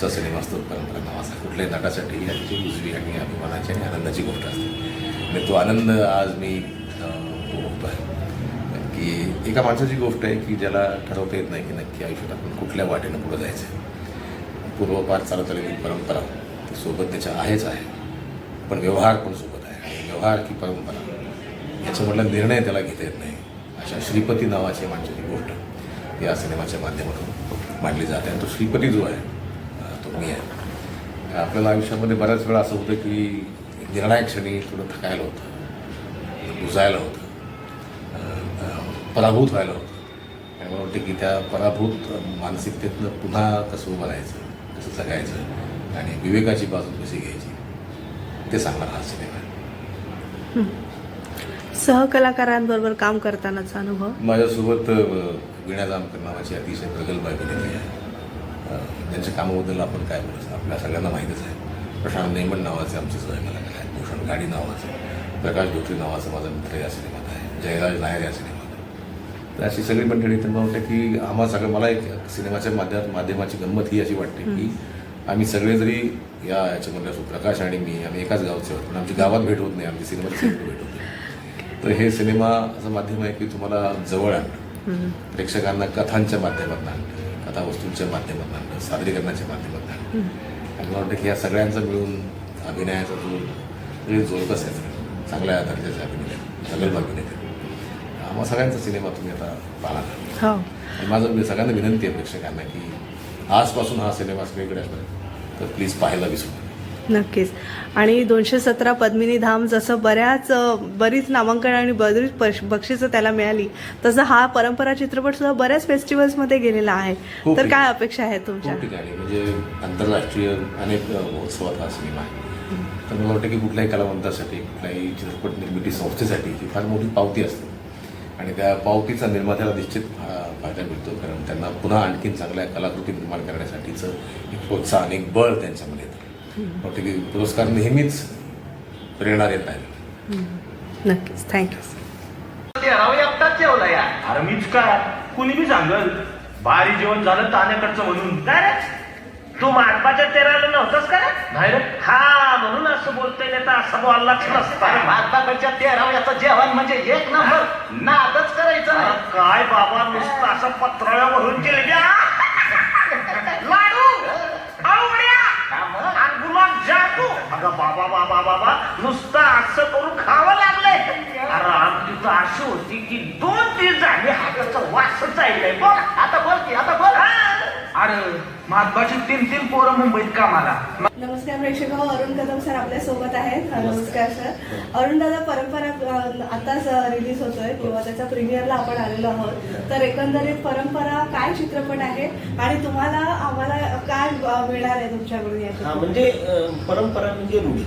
आ, तुमचा सिनेमा असतो परंपरा नावाचा. कुठल्याही नटासाठी ही अतिशय उजवी आणि अभिमानाची आणि आनंदाची गोष्ट असते. आणि तो आनंद आज मी अ, आहे की एका माणसाची गोष्ट आहे की ज्याला ठरवता येत नाही की नक्की आयुष्यात आपण कुठल्या वाटेनं पुढं जायचं आहे पूर्वपार चालत आलेली परंपरा सोबत त्याच्या आहेच आहे पण व्यवहार पण सोबत आहे. आणि व्यवहार की परंपरा याच्यामधला निर्णय त्याला घेता येत नाही. अशा श्रीपती नावाची माणसाची गोष्ट या सिनेमाच्या माध्यमातून मांडली जाते. आणि तो श्रीपती जो आहे अं, तो मी आहे आपल्याला आयुष्यामध्ये बऱ्याच वेळा असं होतं की निर्णायक क्षणी थोडं थकायला होतं बुजायला होतं पराभूत व्हायला होतं. आणि मला वाटतं की त्या पराभूत मानसिकतेतनं पुन्हा कसं उभं राहायचं कसं जगायचं आणि विवेकाची बाजू कशी घ्यायची ते सांगणार हा सिनेमा. सहकलाकारांबरोबर काम करतानाचा अनुभव? माझ्यासोबत वीणा जामकर नावाची अतिशय प्रगल्भ अभिनेत्री आहे. त्यांच्या कामाबद्दल आपण काय बोलायचं आपल्या सगळ्यांना माहीतच आहे. प्रशांत नेमन नावाचे आमचे सहकलाकार आहेत. भूषण गाडी नावाचे. प्रकाश धोत्रे नावाचा माझा मित्र या सिनेमात आहे. जयराज नायर या सिनेमात आहे. तर अशी सगळी मंडळी तर मला वाटतं की आम्हा सगळं मला एक सिनेमाच्या माध्यमात माध्यमाची गंमत ही अशी वाटते की आम्ही सगळे जरी या याच्यामध्ये असो प्रकाश आणि मी आम्ही एकाच गावचे आहोत पण आमची गावात भेट होत नाही. आमची सिनेमाची सेटवर भेट होते तर हे सिनेमा असं माध्यम आहे की तुम्हाला जवळ आणतं प्रेक्षकांना कथांच्या माध्यमातून आणतं कथावस्तूंच्या माध्यमातून आणतं सादरीकरणाच्या माध्यमातून. मला वाटतं की या सगळ्यांचा मिळून अभिनयाचा जो आहे सगळं. चांगल्या दर्जाचे अभिनेते प्रगल्भ अभिनेते आम्हा सगळ्यांचा सिनेमा तुम्ही आता पाहणार. हो. आणि माझं मी सगळ्यांना विनंती आहे प्रेक्षकांना की आजपासून हा सिनेमा सगळीकडे असणार तर प्लीज पाहायला विसरू नक्कीच. आणि दोनशे सतरा पद्मिनी धाम जसं बऱ्याच बरीच नामांकन आणि बरीच बक्षिसं त्याला मिळाली तसं हा परंपरा चित्रपट सुद्धा बऱ्याच फेस्टिवल्समध्ये गेलेला आहे. तर. काय अपेक्षा आहे तुमच्या? ठिकाणी. म्हणजे आंतरराष्ट्रीय अनेक महोत्सवात हा सिनेमा आहे. तर मला वाटतं की कुठल्याही कलावंतासाठी कुठल्याही चित्रपट निर्मिती संस्थेसाठी ही फार मोठी पावती असते. आणि त्या पावतीचा निर्मात्याला निश्चित फायदा मिळतो. कारण त्यांना पुन्हा आणखीन चांगल्या कलाकृती निर्माण करण्यासाठीचं एक प्रोत्साहन एक बळ त्यांच्यामध्ये वाटतं की पुरस्कार नेहमीच प्रेरणा देत आहे नक्कीच थँक्यू तेरावं जेवला या. अरे मीच काय कुणी बी सांगल. भारी जेवण झालं ताण्याकडचं म्हणून. काय रे. तू माटपाच्या तेराला नव्हतंच का रे? नाही रे. हा म्हणून असं बोलतोय नाही तर असं बोललाच नसता. माटपाच्या तेराव्याचं जेवण म्हणजे एक नंबर. नादच करायचं काय बाबा नुसतं असं पत्राळ्या भरून जिलेब्या लाडू आवड्या हा मग? आणि गुलाब जामू अगं बाबा बाबा बाबा नुसतं असं करून खावं लागलंय. अरे आमची तर अशी होती की दोन दिवस झाले हाताचा वासच आहे बघ आता बोल की आता बोल. अरे महात्माची तीन तीन पोरं मुंबईत कामाला. नमस्कार प्रेक्षक हो, अरुण कदम सर आपल्यासोबत आहेत. नमस्कार सर. अरुण दादा परंपरा आताच रिलीज होतोय किंवा त्याच्या प्रीमियरला आपण आलेलो आहोत. तर एकंदरीत परंपरा काय चित्रपट आहे आणि तुम्हाला आम्हाला काय मिळणार आहे तुमच्याकडून हा म्हणजे परंपरा म्हणजे रूढी.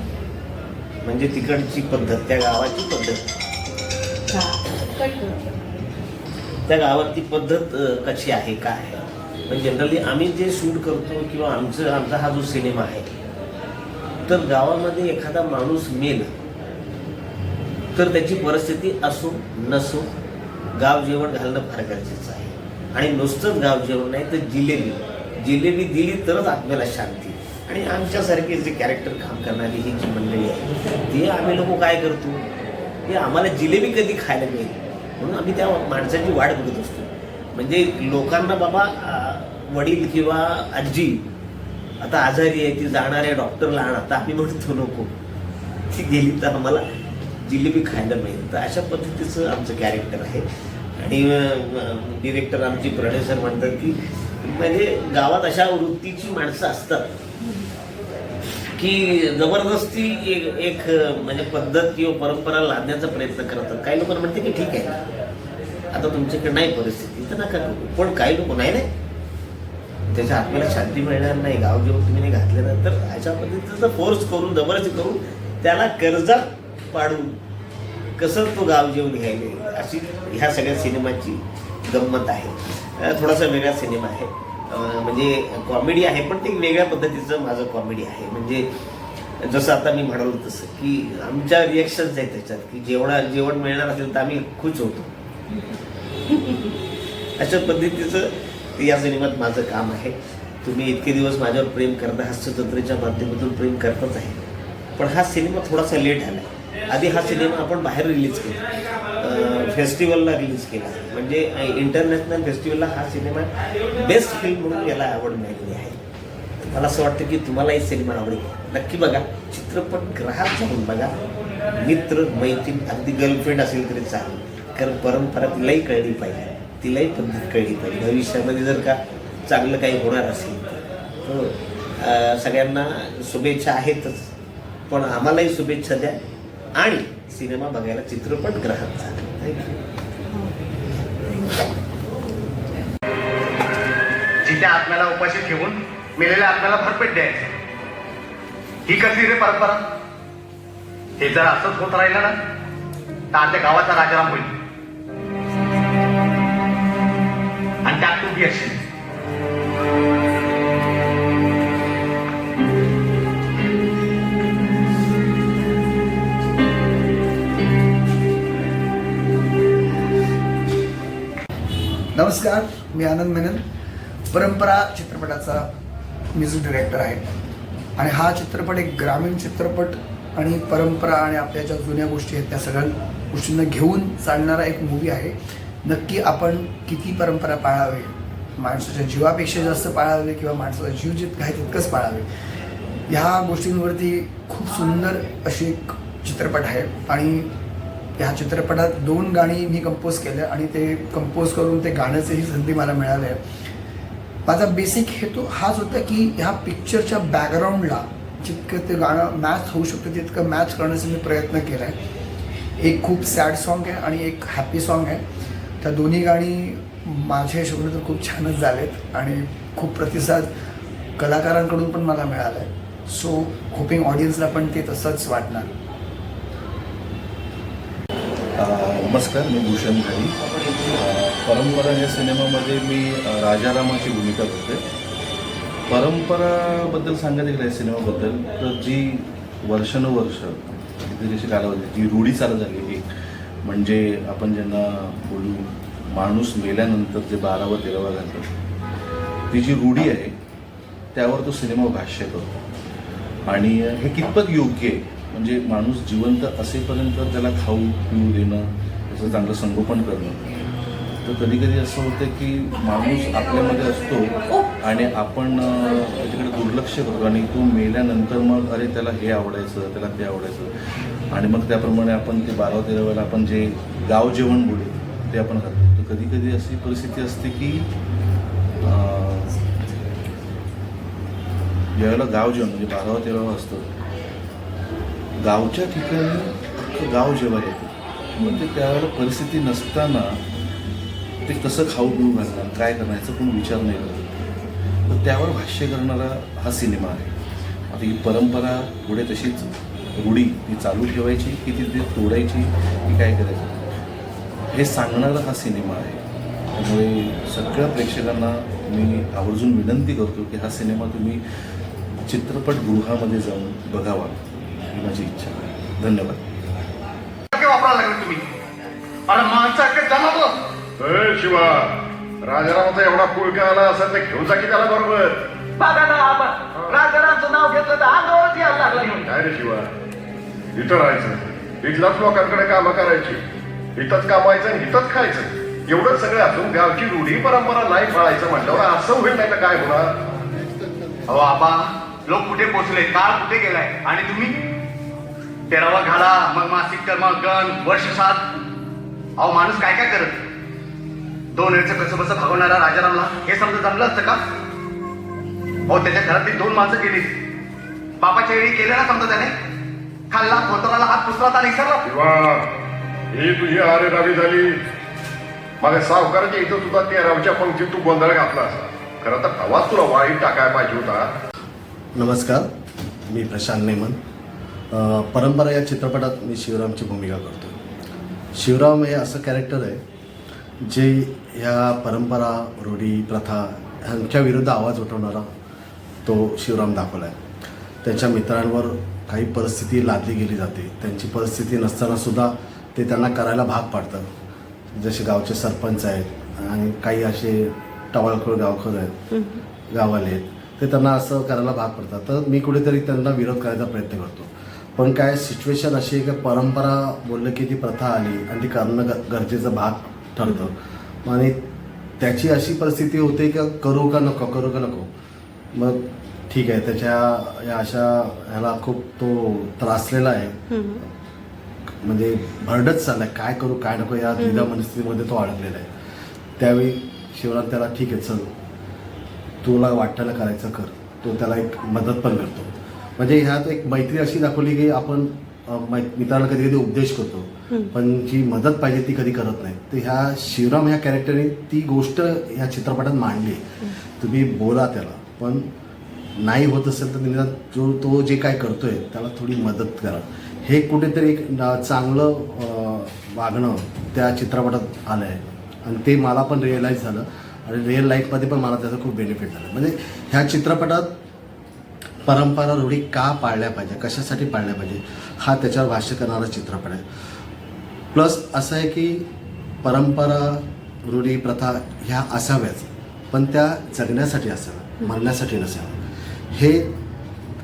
म्हणजे तिकडची पद्धत त्या गावाची पद्धत. हा, कट करू. त्या गावातली पद्धत कशी आहे काय आहे? पण जनरली आम्ही जे शूट करतो किंवा आमचं आमचा हा जो सिनेमा आहे तर गावामध्ये एखादा माणूस मेल तर त्याची परिस्थिती असो नसो गाव जेवण घालणं फार गरजेचं आहे. आणि नुसतंच गाव जेवण नाही तर जिलेबी. जिलेबी दिली तरच आत्म्याला शांती. आणि आमच्यासारखे जे कॅरेक्टर काम करणारी ही जी मंडळी आहे ते आम्ही लोक काय करतो? की आम्हाला जिलेबी कधी खायला मिळेल? म्हणून आम्ही त्या माणसाची वाट बघत असतो. म्हणजे लोकांना बाबा वडील किंवा आजी आता आजारी आहे ती जाणार आहे डॉक्टरला आण आता आम्ही म्हणतो नको. ती गेली तर आम्हाला जिलेबी खायला मिळेल. तर अशा पद्धतीचं आमचं कॅरेक्टर आहे. आणि डिरेक्टर आमची प्रोड्युसर म्हणतात की म्हणजे गावात अशा वृत्तीची माणसं असतात की जबरदस्ती एक एक म्हणजे पद्धत किंवा परंपरा लादण्याचा प्रयत्न करतात. काही लोक म्हणते की ठीक आहे. आता तुमच्याकडे नाही परिस्थिती तर नका करू. पण काही लोक नाही नाही. त्याच्या आत्म्याला शांती मिळणार नाही. गाव जेव्हा तुम्ही घातल्यानंतर घातलं ना तर अशा पद्धतीचं फोर्स करून जबरदस्ती करून त्याला कर्जात पाडून कसं तो गाव जेवून घ्यायला अशी ह्या सगळ्या सिनेमाची गंमत आहे. थोडासा वेगळा सिनेमा आहे. म्हणजे कॉमेडी आहे पण ते वेगळ्या पद्धतीचं माझं कॉमेडी आहे. म्हणजे जसं आता मी म्हणालो तसं की आमच्या रिॲक्शन्स आहेत त्याच्यात की जेवढा जेवण मिळणार असेल तर आम्ही खुश होतो. अशा पद्धतीचं ते या सिनेमात माझं काम आहे. तुम्ही इतके दिवस माझ्यावर प्रेम करता हास्यतंत्रेच्या माध्यमातून प्रेम करतच आहे. पण हा सिनेमा थोडासा लेट आला. आधी हा सिनेमा आपण बाहेर रिलीज केला. फेस्टिवलला रिलीज केला. म्हणजे इंटरनॅशनल फेस्टिवलला हा सिनेमा बेस्ट फिल्म म्हणून याला आवड मिळालेली आहे. मला असं वाटतं की तुम्हालाही सिनेमा आवडेल. नक्की बघा चित्रपट ग्राहक जाऊन बघा. मित्र मैत्रीण अगदी गर्लफ्रेंड असेल तरी चालेल. कारण परंपरा तिलाही कळली पाहिजे. तिलाही पद्धत कळली पाहिजे. भविष्यामध्ये जर का चांगलं काही होणार असेल तर. हो. सगळ्यांना शुभेच्छा आहेतच. पण आम्हालाही शुभेच्छा द्या. आणि सिनेमा बघायला चित्रपट ग्राहक जा. थँक्यू जिथे आत्म्याला उपाशी ठेवून मेलेल्या आत्म्याला भरपेट द्यायचं. ही कसली रे परंपरा? हे जर असंच होत राहिलं ना तर आमच्या गावाचा राजाराम होईल. आणि त्यात तू बी असशील नमस्कार मी आनंद मेनन. परंपरा चित्रपटाचा म्युझिक डिरेक्टर आहे. आणि हा चित्रपट एक ग्रामीण चित्रपट आणि परंपरा आणि आपल्या ज्या जुन्या गोष्टी आहेत त्या सगळ्या गोष्टींना घेऊन चालणारा एक मूवी आहे. नक्की आपण किती परंपरा पाळावी? माणसाच्या जीवापेक्षा जास्त पाळावे किंवा माणसाचा जीव जितका आहे तितकंच पाळावे. ह्या गोष्टींवरती खूप सुंदर अशी एक चित्रपट आहे. आणि ह्या चित्रपटात दोन गाणी मी कंपोज केलं आणि ते कंपोज करून ते गाण्याचंही संधी मला मिळाले आहे माझा बेसिक हेतू हाच होता की ह्या पिक्चरच्या बॅकग्राऊंडला जितकं ते गाणं मॅच होऊ शकतं तितकं मॅच करण्याचा मी प्रयत्न केला आहे एक खूप सॅड सॉन्ग आहे आणि एक हॅपी सॉन्ग आहे. त्या दोन्ही गाणी माझ्या हिशोबाने तर खूप छानच झालेत आणि खूप प्रतिसाद कलाकारांकडून पण मला मिळाला आहे सो होपिंग ऑडियन्सला पण ते तसंच वाटणार. नमस्कार मी भूषण घाई परंपरा या सिनेमामध्ये मी राजारामाची भूमिका करते परंपराबद्दल सांगायचं गेलं या सिनेमाबद्दल तर जी वर्षानुवर्ष किती अशी कालावधी जी रूढी चालू झाली एक म्हणजे आपण ज्यांना बोलू माणूस मेल्यानंतर जे बारावा तेरावा घालतं ती जी रूढी आहे त्यावर तो सिनेमा भाष्य करतो. आणि हे कितपत योग्य आहे म्हणजे माणूस जिवंत असेपर्यंत त्याला खाऊ पिऊ देणं त्याचं चांगलं संगोपन करणं. तर कधी कधी असं होतं की माणूस आपल्यामध्ये असतो आणि आपण त्याच्याकडे दुर्लक्ष करतो आणि तो मेल्यानंतर मग अरे त्याला हे आवडायचं त्याला ते आवडायचं. आणि मग त्याप्रमाणे आपण ते बारा तेरा वेळेला आपण जे गाव जेवण बोलू ते आपण खातो कधी कधी अशी परिस्थिती असते की ज्यावेळेला गाव जेवण म्हणजे बारावा तेरावा असतं गावच्या ठिकाणी अख्खं गाव जेव्हा येतं. म्हणजे त्यावेळेला परिस्थिती नसताना ते कसं खाऊ पिऊ घालणार काय करणार याचा कोण विचार नाही करत. तर त्यावर भाष्य करणारा हा सिनेमा आहे. आता ही परंपरा पुढे तशीच रूढी ती चालू ठेवायची की ती ती तोडायची की काय करायचं? हे सांगणारा हा सिनेमा आहे. त्यामुळे सगळ्या प्रेक्षकांना मी आवर्जून विनंती करतो की हा सिनेमा तुम्ही चित्रपटगृहामध्ये जाऊन बघावा ही माझी इच्छा आहे. धन्यवाद. वापरायला लागले तुम्ही. अरे शिवा राजारामाचा एवढा पुळका आला असेल तर घेऊन जा की त्याला बरोबर? बघा ना आपण राजारामचं नाव घेतलं तर अंगावरच यायला लागला काय रे शिवा इथं राहायचं. इथल्याच लोकांकडे कामं करायची. इथंच कामायचं आणि इथंच खायचं. एवढं सगळं असून गावची रूढी परंपरा नाही पाळायचं म्हटल्यावर असं होईल नाही तर काय होणार? अहो आबा लोक कुठे पोचले? काळ कुठे गेलाय? आणि तुम्ही? तेरावा घाला मग मासिक कर्म गण वर्ष सात. अहो माणूस काय काय करत? दोन वेळचं कसं कसं भागवणारा राजारामला हे समजा जमलं असतं का? हो त्याच्या घरातली दोन माणसं गेली बापाच्या वेळी केलं ना समजा त्याने खाल्ला खोतराला हात पुसला आणि विसरला. ही तुझी आरे रावी झाली. माझ्या सावकाराच्या इथं सुद्धा तेरावच्या पंक्तीत तू गोंधळ घातला खरं तर हवाच तुला वाईट टाकायला पाहिजे होता. नमस्कार मी प्रशांत नेमन. परंपरा या चित्रपटात मी शिवरामची भूमिका करतो शिवराम हे असं कॅरेक्टर आहे जे ह्या परंपरा रूढी प्रथा ह्यांच्या विरुद्ध आवाज उठवणारा तो शिवराम दाखवला आहे त्याच्या मित्रांवर काही परिस्थिती लादली गेली जाते. त्यांची परिस्थिती नसतानासुद्धा ते त्यांना करायला भाग पाडतात. जसे गावचे सरपंच आहेत आणि काही असे टवाळखोर गावखोर आहेत गावाले आहेत ते त्यांना असं करायला भाग पडतात. तर मी कुठेतरी त्यांना विरोध करायचा प्रयत्न करतो. पण काय सिच्युएशन अशी आहे की परंपरा बोललं की ती प्रथा आली आणि ती करणं गरजेचं भाग ठरतं. आणि त्याची अशी परिस्थिती होते की करू का नको करू का नको. मग ठीक आहे त्याच्या या अशा ह्याला खूप तो त्रासलेला आहे. म्हणजे भरडच चाललाय. काय करू काय नको या द्विधा मनस्थितीमध्ये तो अडकलेला आहे. त्यावेळी शिवराम त्याला ठीक आहे चल. तुला वाटतं करायचं कर. तो त्याला एक मदत पण करतो. म्हणजे ह्यात एक मैत्री अशी दाखवली की आपण मित्राला कधी कधी उपदेश करतो. पण जी मदत पाहिजे ती कधी करत नाही. तर ह्या शिवराम ह्या कॅरेक्टरने ती गोष्ट ह्या चित्रपटात मांडली. तुम्ही बोला त्याला. पण नाही होत असेल तर निदान जो तो जे काय करतोय त्याला थोडी मदत करा. हे कुठेतरी एक चांगलं वागणं त्या चित्रपटात आलं आहे आणि ते मला पण रिअलाईज झालं. आणि रिअल लाईफमध्ये पण मला त्याचा खूप बेनिफिट झालं. म्हणजे ह्या चित्रपटात परंपरा रूढी का पाळल्या पाहिजे? कशासाठी पाळल्या पाहिजे? हा त्याच्यावर भाष्य करणारा चित्रपट आहे. प्लस असं आहे की परंपरा रूढी प्रथा ह्या असाव्याच पण त्या जगण्यासाठी असाव्या म्हणण्यासाठी नसाव्या. हे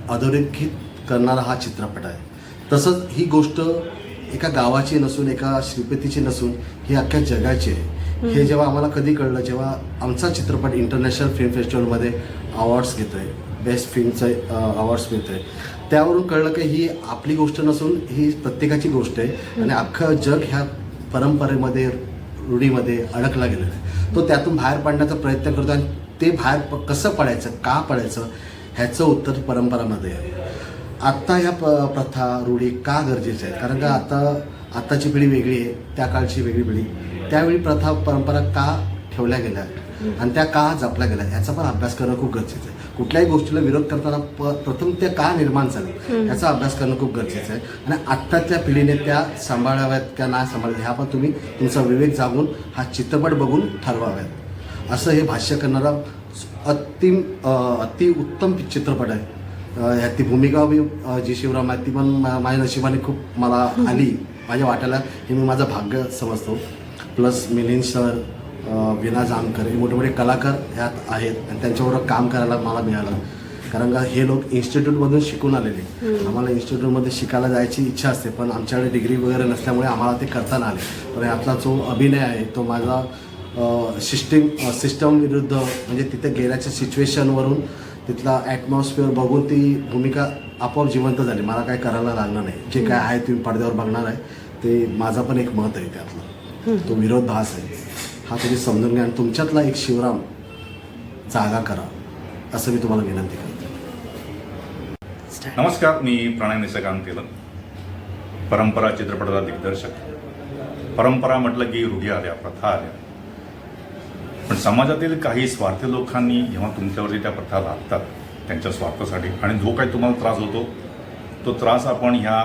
अधोरेखित करणारा हा चित्रपट आहे. तसंच ही गोष्ट एका गावाची नसून एका श्रीपतीची नसून ही अख्ख्या जगाची आहे. हे जेव्हा आम्हाला कधी कळलं जेव्हा आमचा चित्रपट इंटरनॅशनल फिल्म फेस्टिवलमध्ये अवॉर्ड्स घेतोय बेस्ट फिल्मचे अवॉर्ड्स मिळतोय. त्यावरून कळलं की ही आपली गोष्ट नसून ही प्रत्येकाची गोष्ट आहे. आणि अख्खं जग ह्या परंपरेमध्ये रूढीमध्ये अडकला गेलेला आहे. तो त्यातून बाहेर पडण्याचा प्रयत्न करतो आणि ते बाहेर प- कसं पडायचं का पडायचं ह्याचं उत्तर परंपरामध्ये आहे. आत्ता ह्या प प्रथा रूढी का गरजेच्या आहेत? कारण का आता आत्ताची पिढी वेगळी आहे त्या काळची वेगळी पिढी. त्यावेळी प्रथा परंपरा का ठेवल्या गेल्या? आणि त्या का जपल्या गेल्या? ह्याचा पण अभ्यास करणं खूप गरजेचं आहे. कुठल्याही गोष्टीला विरोध करताना प प्रथम त्या का निर्माण झाल्या? याचा अभ्यास करणं खूप गरजेचं आहे. आणि आत्ताच्या पिढीने त्या सांभाळाव्यात त्या नाही सांभाळाव्यात ह्या पण तुम्ही तुमचा विवेक जागून हा चित्रपट बघून ठरवाव्यात. असं हे भाष्य करणारा अति अति उत्तम चित्रपट आहे. ती भूमिका बी अ, जी शिवराम आहे ती पण मा- माझ्या नशिबाने खूप मला आली. माझ्या वाट्याला हे मी माझं भाग्य समजतो. प्लस मिलिंद सर विना जामकर हे मोठे मोठे कलाकार ह्यात आहेत आणि त्यांच्याबरोबर काम करायला मला मिळालं. कारण का हे लोक इन्स्टिट्यूटमधून शिकून आलेले. आम्हाला इन्स्टिट्यूटमध्ये शिकायला जायची इच्छा असते पण आमच्याकडे डिग्री वगैरे नसल्यामुळे आम्हाला ते करता आले. पण यातला जो अभिनय आहे तो माझा सिस्टीम सिस्टम विरुद्ध म्हणजे तिथे गेल्याच्या सिच्युएशनवरून तिथला ॲटमॉस्फिअर बघून ती भूमिका आपोआप जिवंत झाली. मला काय करायला लागलं नाही. जे काय आहे तुम्ही पडद्यावर बघणार आहे. ते माझा पण एक मत आहे त्यातलं. तो विरोधाभास आहे. हा तुम्ही समजून घ्या आणि तुमच्यातला एक शिवराम जागा करा. असं मी तुम्हाला विनंती करतो. नमस्कार मी प्रणय निसकांत केलं परंपरा चित्रपटाचा दिग्दर्शक. परंपरा म्हटलं की रूढी आल्या प्रथा आल्या. पण समाजातील काही स्वार्थी लोकांनी जेव्हा तुमच्यावरती त्या प्रथा लादतात त्यांच्या स्वार्थासाठी आणि जो काही तुम्हाला त्रास होतो तो त्रास आपण ह्या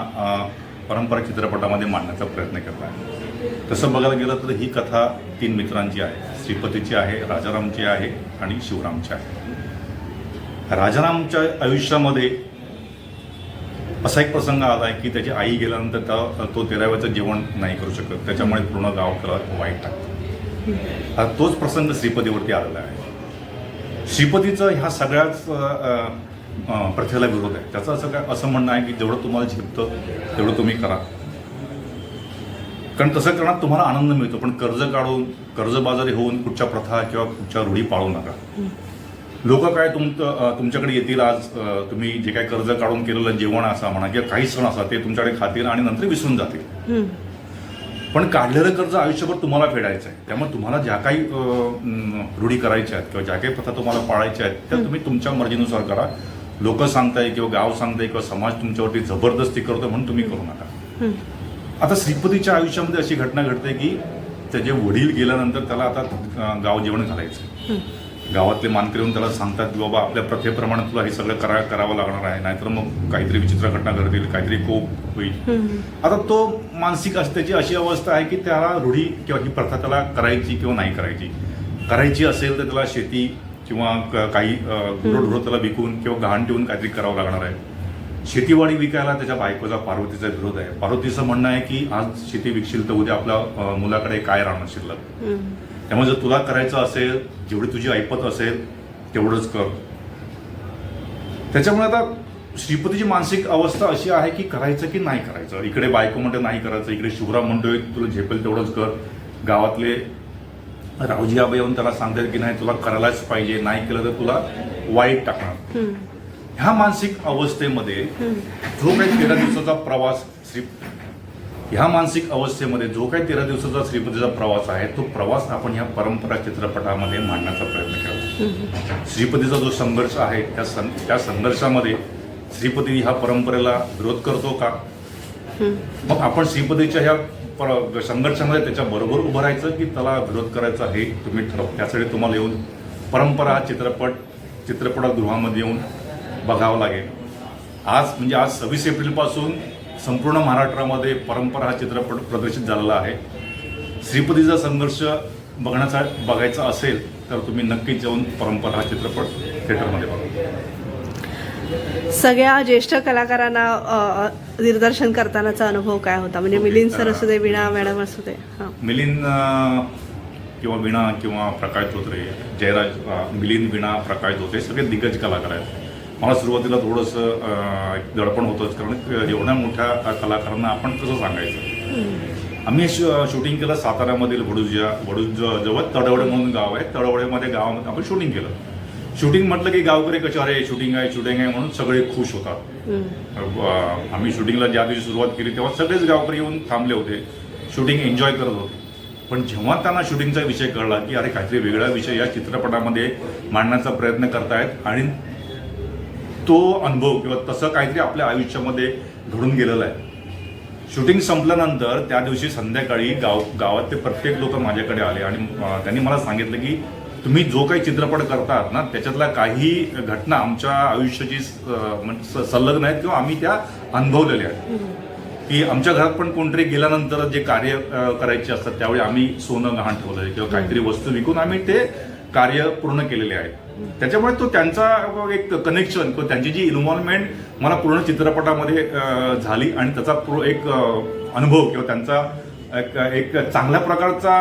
परंपरा चित्रपटामध्ये मांडण्याचा प्रयत्न केला आहे. तसं बघायला गेलं तर ही कथा तीन मित्रांची आहे. श्रीपतीची आहे राजारामची आहे आणि शिवरामची आहे. राजारामच्या आयुष्यामध्ये असा एक प्रसंग आला आहे की त्याची आई गेल्यानंतर त्या तो तेराव्याचं जेवण नाही करू शकत. त्याच्यामुळे पूर्ण गाव त्याला वाईट टाकतो तोच प्रसंग श्रीपतीवरती आलेला आहे. श्रीपतीचं ह्या सगळ्याच प्रथेला विरोध आहे. त्याचं असं काय असं म्हणणं आहे की जेवढं तुम्हाला झेपतं तेवढं तुम्ही करा. कारण तसं करण्यात तुम्हाला आनंद मिळतो पण कर्ज काढून कर्जबाजारी होऊन कुठच्या प्रथा किंवा कुठच्या रूढी पाळू नका. लोक काय तुम तुमच्याकडे येतील आज तुम्ही जे काही कर्ज काढून केलेलं जेवण असा म्हणा किंवा काही सण असा ते तुमच्याकडे खातील आणि नंतर विसरून जातील. पण काढलेलं कर्ज आयुष्यभर तुम्हाला फेडायचं आहे त्यामुळे तुम्हाला ज्या काही रूढी करायच्या आहेत किंवा ज्या काही प्रथा तुम्हाला पाळायच्या आहेत त्या तुम्ही तुमच्या मर्जीनुसार करा. लोक सांगताय किंवा गाव सांगताय किंवा समाज तुमच्यावरती जबरदस्ती करतो म्हणून तुम्ही करू नका. आता श्रीपतीच्या आयुष्यामध्ये अशी घटना घडते की त्याचे वडील गेल्यानंतर त्याला आता गाव जेवण घालायचं गावातले मानकरी येऊन त्याला सांगतात की बाबा आपल्या प्रथेप्रमाणे तुला हे सगळं करा करावं लागणार आहे. नाहीतर मग काहीतरी विचित्र घटना घडतील काहीतरी कोप होईल. आता तो मानसिक अस- त्याची अशी अवस्था आहे की त्याला रूढी किंवा ही प्रथा त्याला करायची किंवा नाही करायची. करायची असेल तर त्याला शेती किंवा काही गुरढोर त्याला विकून किंवा गहाण ठेवून काहीतरी करावं लागणार आहे. शेतीवाडी विकायला त्याच्या बायकोचा पार्वतीचा विरोध आहे. पार्वतीचं म्हणणं आहे की आज शेती विकशील तर उद्या आपल्या मुलाकडे काय राहणं शिल्लक? त्यामुळे जर तुला करायचं असेल जेवढी तुझी ऐपत असेल तेवढंच कर. त्याच्यामुळे आता श्रीपतीची मानसिक अवस्था अशी आहे की करायचं की नाही करायचं. इकडे बायको म्हणते नाही करायचं इकडे शिवराम म्हणतोय तुला झेपेल तेवढंच कर. गावातले रावजी आबा येऊन त्याला सांगतात की नाही तुला करायलाच पाहिजे नाही केलं तर तुला वाईट टाकणार. ह्या मानसिक अवस्थेमध्ये जो काही तेरा दिवसाचा प्रवास श्री ह्या मानसिक अवस्थेमध्ये जो काही तेरा दिवसाचा श्रीपतीचा प्रवास आहे तो प्रवास आपण ह्या परंपरा चित्रपटामध्ये मांडण्याचा प्रयत्न केला. श्रीपतीचा जो संघर्ष आहे त्या सं त्या संघर्षामध्ये श्रीपती ह्या परंपरेला विरोध करतो का? मग आपण श्रीपतीच्या ह्या संघर्षामध्ये त्याच्या बरोबर उभं राहायचं की त्याला विरोध करायचा हे तुम्ही ठरव त्यासाठी तुम्हाला येऊन परंपरा हा चित्रपट चित्रपटगृहामध्ये येऊन बघावं लागेल. आज म्हणजे आज सव्वीस एप्रिलपासून संपूर्ण महाराष्ट्रामध्ये परंपरा हा चित्रपट प्रदर्शित झालेला आहे. श्रीपतीचा संघर्ष बघण्याचा बघायचा असेल तर तुम्ही नक्कीच जाऊन परंपरा हा चित्रपट थिएटरमध्ये बघा. सगळ्या ज्येष्ठ कलाकारांना दिग्दर्शन करतानाचा अनुभव काय होता? म्हणजे मिलिंद सर असू दे वीणा मॅडम असू दे मिलिंद किंवा वीणा किंवा प्रकाश धोत्रे जयराज मिलिंद वीणा प्रकाश धोत्रे सगळे दिग्गज कलाकार आहेत. मला सुरुवातीला थोडंसं दडपण होतंच. कारण एवढ्या मोठ्या कलाकारांना आपण कसं सांगायचं? आम्ही शूटिंग केलं साताऱ्यामधील वडूज वडूज जवळ तडवडे म्हणून गाव आहे. तडवडेमध्ये गावामध्ये आपण शूटिंग केलं. शूटिंग म्हटलं की गावकरी कसे अरे शूटिंग आहे शूटिंग आहे म्हणून सगळे खुश होतात. आम्ही शूटिंगला ज्या दिवशी सुरुवात केली तेव्हा सगळेच गावकरी येऊन थांबले होते. शूटिंग एन्जॉय करत होते. पण जेव्हा त्यांना शूटिंगचा विषय कळला की अरे काहीतरी वेगळा विषय या चित्रपटामध्ये मांडण्याचा प्रयत्न करतायत आणि तो अनुभव किंवा तसं काहीतरी आपल्या आयुष्यामध्ये घडून गेलेलं आहे. शूटिंग संपल्यानंतर त्या दिवशी संध्याकाळी गाव गावातले प्रत्येक लोक माझ्याकडे आले आणि त्यांनी मला सांगितलं की तुम्ही जो काही चित्रपट करतात ना त्याच्यातल्या काही घटना आमच्या आयुष्याची संलग्न आहेत किंवा आम्ही त्या अनुभवलेल्या आहेत. की आमच्या घरात पण कोणतरी गेल्यानंतर जे कार्य करायचे असतात त्यावेळी आम्ही सोनं गहाण ठेवलंय किंवा काहीतरी वस्तू विकून आम्ही ते कार्य पूर्ण केलेले आहेत त्याच्यामुळे तो त्यांचा एक कनेक्शन किंवा त्यांची जी इन्व्हॉल्वमेंट मला पूर्ण चित्रपटामध्ये झाली आणि त्याचा एक अनुभव किंवा त्यांचा एक एक चांगल्या प्रकारचा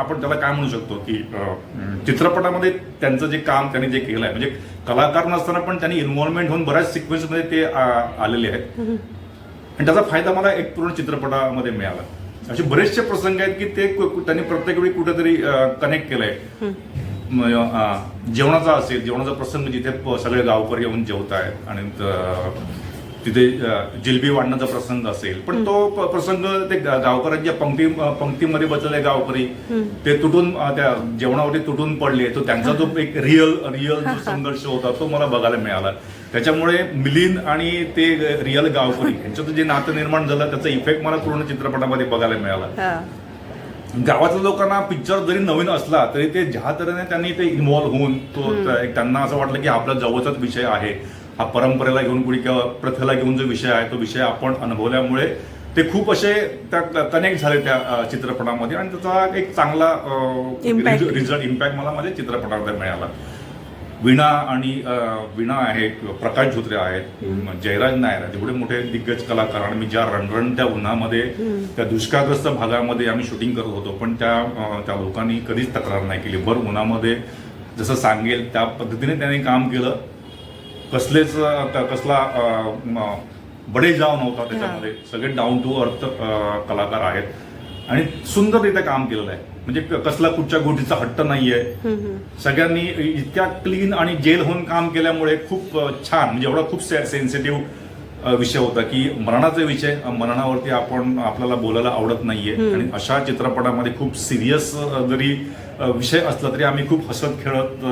आपण त्याला काय म्हणू शकतो की चित्रपटामध्ये त्यांचं जे काम त्यांनी जे केलं आहे म्हणजे कलाकार नसताना पण त्यांनी इन्व्हॉल्वमेंट होऊन बऱ्याच सिक्वेन्समध्ये ते आलेले आहेत. आणि त्याचा फायदा मला एक पूर्ण चित्रपटामध्ये मिळाला. असे बरेचसे प्रसंग आहेत की ते त्यांनी प्रत्येक वेळी कुठेतरी कनेक्ट केलंय. जेवणाचा असेल जेवणाचा प्रसंग जिथे सगळे गावकरी येऊन जेवत आहेत आणि तिथे जिलबी वाढण्याचा प्रसंग असेल पण तो प्रसंग ते गावकऱ्यांच्या पंक्ती पंक्तीमध्ये बसलेले गावकरी ते तुटून त्या जेवणावरती तुटून पडले तो त्यांचा जो एक रिअल रिअल जो संघर्ष होता तो मला बघायला मिळाला. त्याच्यामुळे मिलिंद आणि ते रिअल गावकरी यांच्यात जे नातं निर्माण झालं त्याचा इफेक्ट मला पूर्ण चित्रपटामध्ये बघायला मिळाला. गावातल्या लोकांना पिक्चर जरी नवीन असला तरी ते ज्या तऱ्हेने त्यांनी ते इन्व्हॉल्व्ह होऊन तो त्यांना असं वाटलं की आपला जवळचाच विषय आहे. हा परंपरेला घेऊन कुणी किंवा प्रथेला घेऊन जो विषय आहे तो विषय आपण अनुभवल्यामुळे ते खूप असे त्या कनेक्ट झाले त्या चित्रपटामध्ये. आणि त्याचा एक चांगला. रिझल्ट इम्पॅक्ट मला माझ्या चित्रपटामध्ये मिळाला. वीणा आणि वीणा आहे किंवा प्रकाश धोत्रे आहेत जयराज नायर आहेत एवढे मोठे दिग्गज कलाकार आणि मी ज्या रणरणत्या उन्हामध्ये त्या दुष्काळग्रस्त भागामध्ये आम्ही शूटिंग करत होतो पण त्या त्या लोकांनी कधीच तक्रार नाही केली. भर उन्हामध्ये जसं सांगेल त्या पद्धतीने त्यांनी काम केलं. कसलेच कसला अ, म, बडेजाव नव्हता त्याच्यामध्ये. सगळे डाऊन टू अर्थ कलाकार आहेत. आणि सुंदररित्या काम केलेलं आहे. म्हणजे कसला कुठच्या गोष्टीचा हट्ट नाहीये. सगळ्यांनी इतक्या क्लीन आणि जेल होऊन काम केल्यामुळे खूप छान म्हणजे एवढा खूप सेन्सिटिव्ह विषय होता की मरणाचा विषय मरणावरती आपण आपल्याला बोलायला आवडत नाहीये. आणि अशा चित्रपटामध्ये खूप सिरियस जरी विषय असला तरी आम्ही खूप हसत खेळत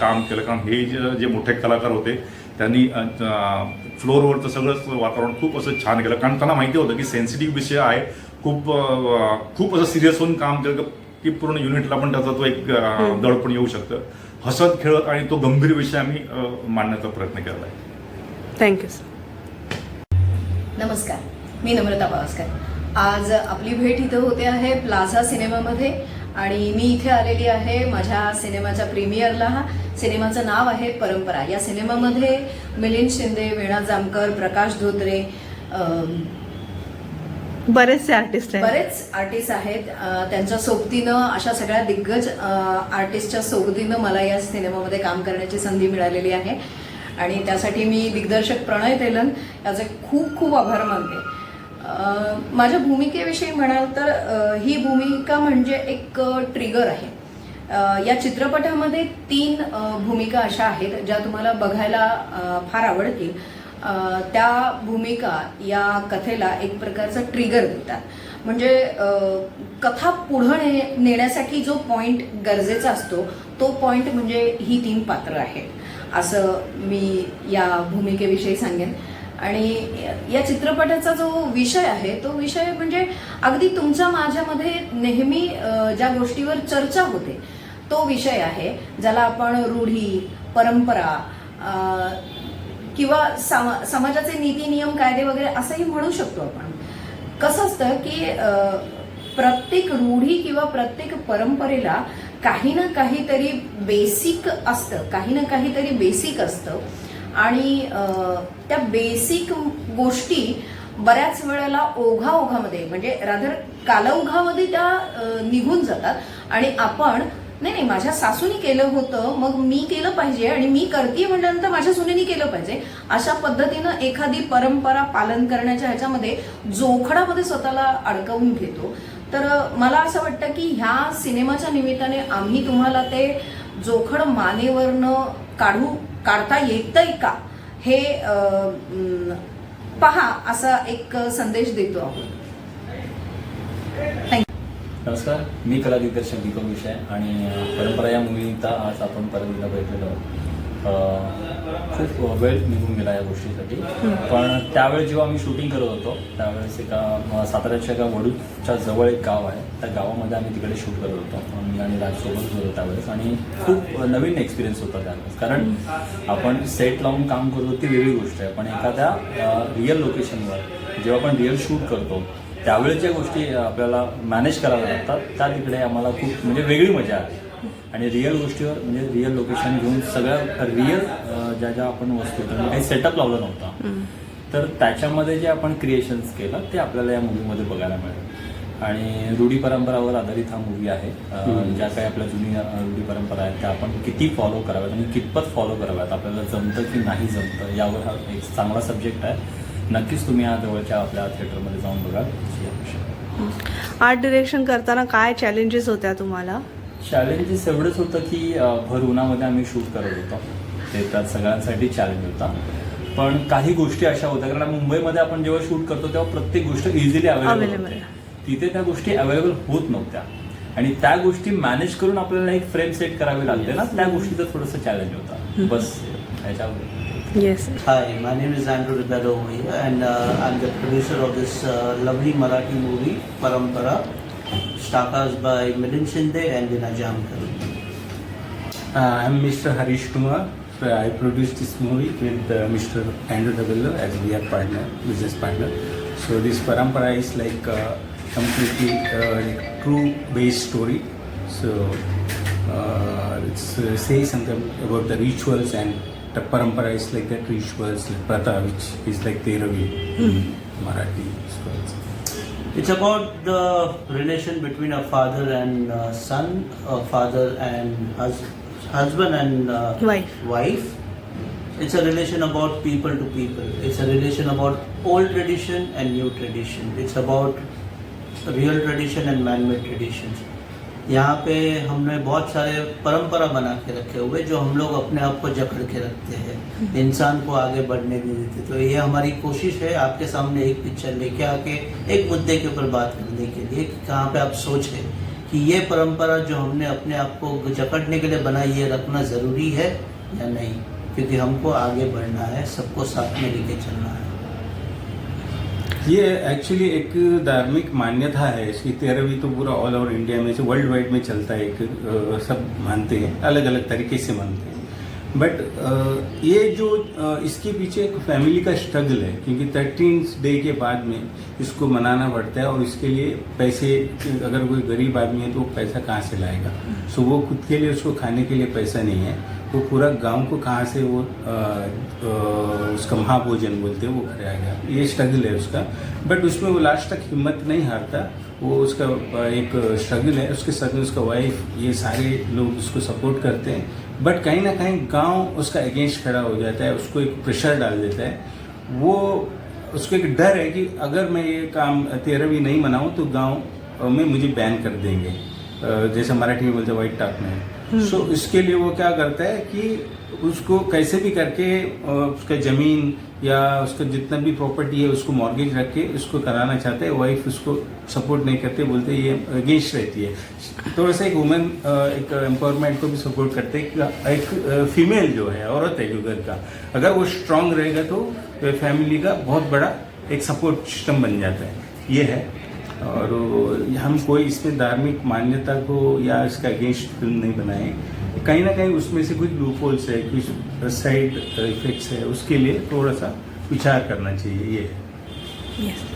काम केलं. कारण हे जे मोठे कलाकार होते त्यांनी फ्लोअरवरचं सगळंच वातावरण खूप असं छान केलं. कारण त्यांना माहिती होतं की सेन्सिटिव्ह विषय आहे खूप खूप असं सिरियस होऊन काम केलं की पूर्ण युनिटला पण त्याचा तो एक दडपण येऊ शकतं. हसत खेळत आणि तो गंभीर विषय आम्ही मांडण्याचा प्रयत्न केला आहे. थँक्यू सर नमस्कार. मी नम्रता पावसकर आज आपली भेट इथं होते आहे प्लाझा सिनेमामध्ये आणि मी इथे आलेली आहे माझ्या सिनेमाच्या प्रीमियरला. सिनेमाचं नाव आहे परंपरा. या सिनेमामध्ये मिलिंद शिंदे वीणा जामकर प्रकाश धोत्रे बरेचसे आर्टिस्ट आहेत. बरेच आर्टिस्ट आहेत. त्यांच्या सोबतीनं अशा सगळ्या दिग्गज आर्टिस्टच्या सोबतीनं मला या सिनेमामध्ये काम करण्याची संधी मिळालेली आहे. आणि त्यासाठी मी दिग्दर्शक प्रणय तेलन याचे खूप खूप आभार मानते. माझ्या भूमिकेविषयी म्हणाल तर ही भूमिका म्हणजे एक ट्रिगर आहे. या चित्रपटामध्ये तीन भूमिका अशा आहेत ज्या तुम्हाला बघायला फार आवडतील. त्या भूमिका या कथेला एक प्रकारचा ट्रिगर देतात. म्हणजे कथा पुढं ने नेण्यासाठी जो पॉइंट गरजेचा असतो तो पॉइंट म्हणजे ही तीन पात्र आहेत. असं मी या भूमिकेविषयी सांगेन. आणि या चित्रपटाचा जो विषय आहे तो विषय म्हणजे अगदी तुमचा माझ्यामध्ये नेहमी ज्या गोष्टीवर चर्चा होते तो विषय आहे ज्याला आपण रूढी परंपरा किंवा समा- समाजाचे नीती नियम कायदे वगैरे असंही म्हणू शकतो आपण. कसं असतं की प्रत्येक रूढी किंवा प्रत्येक परंपरेला काही ना काहीतरी बेसिक असतं काही ना काहीतरी बेसिक असतं. आणि त्या बेसिक गोष्टी बऱ्याच वेळेला ओघा ओघामध्ये म्हणजे राधर कालौघामध्ये त्या निघून जातात. आणि आपण नाही नाही माझ्या सासूनी केलं होतं मग मी केलं पाहिजे आणि मी करते म्हटल्यानंतर माझ्या सुनेनी केलं पाहिजे. अशा पद्धतीनं एखादी परंपरा पालन करण्याच्या ह्याच्यामध्ये जोखडामध्ये स्वतःला अडकवून घेतो. तर मला असं वाटतं की ह्या सिनेमाच्या निमित्ताने आम्ही तुम्हाला ते जोखड मानेवरनं काढू काढता येतंय का? हे पहा असा एक संदेश देतो आहोत नमस्कार मी कला दिग्दर्शक दीपक विषय आणि परंपरा या मूवीचा आज आपण परत एकदा भेटलेलो आहोत. खूप वेळ निघून गेला या गोष्टीसाठी. पण त्यावेळी जेव्हा आम्ही शूटिंग करत होतो त्यावेळेस एका साताऱ्याच्या एका वडूच्या जवळ एक गाव आहे. त्या गावामध्ये आम्ही तिकडे शूट करत होतो. मी आणि राजसोबत होतो त्यावेळेस. आणि खूप नवीन एक्सपिरियन्स होता त्यावेळेस. कारण आपण सेट लावून काम करतो ती वेगळी गोष्ट आहे. पण एखाद्या रिअल लोकेशनवर जेव्हा आपण रिअल शूट करतो त्यावेळेस ज्या गोष्टी आपल्याला मॅनेज कराव्या लागतात त्या तिकडे आम्हाला खूप म्हणजे वेगळी मजा आहे. आणि रिअल गोष्टीवर म्हणजे रिअल लोकेशन घेऊन सगळ्या रिअल ज्या ज्या आपण वस्तू काही सेटअप लावला नव्हता. तर त्याच्यामध्ये जे आपण क्रिएशन्स केलं ते आपल्याला या मूवीमध्ये बघायला मिळेल. आणि रूढी परंपरावर आधारित हा मूवी आहे. ज्या काही आपल्या जुनी रूढी परंपरा आहेत त्या आपण किती फॉलो कराव्यात आणि कितपत फॉलो कराव्यात आपल्याला जमतं की नाही जमतं यावर हा एक चांगला सब्जेक्ट आहे. नक्कीच तुम्ही या जवळच्या आपल्या थिएटरमध्ये जाऊन बघा. आर्ट डिरेक्शन करताना काय चॅलेंजेस होत्या तुम्हाला? चॅलेंजेस एवढंच होतं की भर उन्हामध्ये आम्ही शूट करत होतो. ते त्यात सगळ्यांसाठी चॅलेंज होता. पण काही गोष्टी अशा होत्या कारण मुंबईमध्ये आपण जेव्हा शूट करतो तेव्हा प्रत्येक गोष्ट इझिली अवेलेबल. होते. तिथे त्या गोष्टी अवेलेबल होत नव्हत्या. आणि त्या गोष्टी मॅनेज करून आपल्याला एक फ्रेम सेट करावी लागते ना त्या गोष्टीचं थोडंसं चॅलेंज होता. बस ह्याच्यावर. Yes Hi, my name is Andrew Ribeiro and uh, I'm the producer of this uh, lovely Marathi movie, Parampara, stars by Milind Shinde and Vina Jamkar. Uh, I'm Mr. Harish Kumar. So I produced this movie with uh, Mr. Andrew Davillo as we are partner, business partner. So this Parampara is like uh, completely uh, like true based story. So uh, it's uh, say something about the rituals and the Parampara is like that rituals, like Pratha, which is like Teravi in Marathi. So it's, It's about the relation between a father and uh, son, a father and hus- husband and uh, Wife. wife. It's a relation about people to people. It's a relation about old tradition and new tradition. It's about real tradition and man-made traditions. यहाँ पे हमने बहुत सारे परंपरा बना के रखे हुए जो हम लोग अपने आप को जकड़ के रखते हैं। इंसान को आगे बढ़ने नहीं देते। तो ये हमारी कोशिश है आपके सामने एक पिक्चर लेके आके, एक मुद्दे के ऊपर बात करने के लिए कि कहाँ पे आप सोचें कि ये परंपरा जो हमने अपने आप को जकड़ने के लिए बनाई है रखना ज़रूरी है या नहीं? क्योंकि हमको आगे बढ़ना है, सबको साथ में लेके चलना है। ये एक्चुअली एक धार्मिक मान्यता है इसकी तेरहवीं तो पूरा ऑल ओवर इंडिया में से वर्ल्ड वाइड में चलता है एक सब मानते हैं अलग अलग तरीके से मानते हैं। बट ये जो इसके पीछे एक फैमिली का स्ट्रगल है क्योंकि थर्टीन डे के बाद में इसको मनाना पड़ता है और इसके लिए पैसे अगर कोई गरीब आदमी है तो वो पैसा कहाँ से लाएगा? सो वो खुद के लिए उसको खाने के लिए पैसा नहीं है। वो पूरा गाँव को कहाँ से वो अ, अ, उसका महाभोजन बोलते हैं वो कराया गया। ये स्ट्रगल है उसका। बट उसमें वो लास्ट तक हिम्मत नहीं हारता। वो उसका एक स्ट्रगल है। उसके साथ में उसका वाइफ ये सारे लोग उसको सपोर्ट करते हैं। बट कहीं ना कहीं गाँव उसका अगेंस्ट खड़ा हो जाता है। उसको एक प्रेशर डाल देता है। वो उसको एक डर है कि अगर मैं ये काम तेरहवीं नहीं मनाऊँ तो गाँव में मुझे बैन कर देंगे। जैसे मराठी में बोलते वाइट टॉप में सो so, इसके लिए वो क्या करता है कि उसको कैसे भी करके उसका ज़मीन या उसका जितना भी प्रॉपर्टी है उसको मॉर्गेज रख के उसको कराना चाहते हैं वाइफ उसको सपोर्ट नहीं करते बोलते ये अगेंस्ट रहती है. थोड़ा सा एक वुमेन एक एम्पावरमेंट को भी सपोर्ट करते हैं एक फीमेल जो है औरत है जो घर का अगर वो स्ट्रांग रहेगा तो फैमिली का बहुत बड़ा एक सपोर्ट सिस्टम बन जाता है। ये है। और हम कोई इसमें धार्मिक मान्यता को या इसका अगेंस्ट फ़िल्म नहीं बनाए। कहीं ना कहीं उसमें से कुछ लूपोल्स है, कुछ साइड इफेक्ट्स है, उसके लिए थोड़ा सा विचार करना चाहिए, ये है। Acharya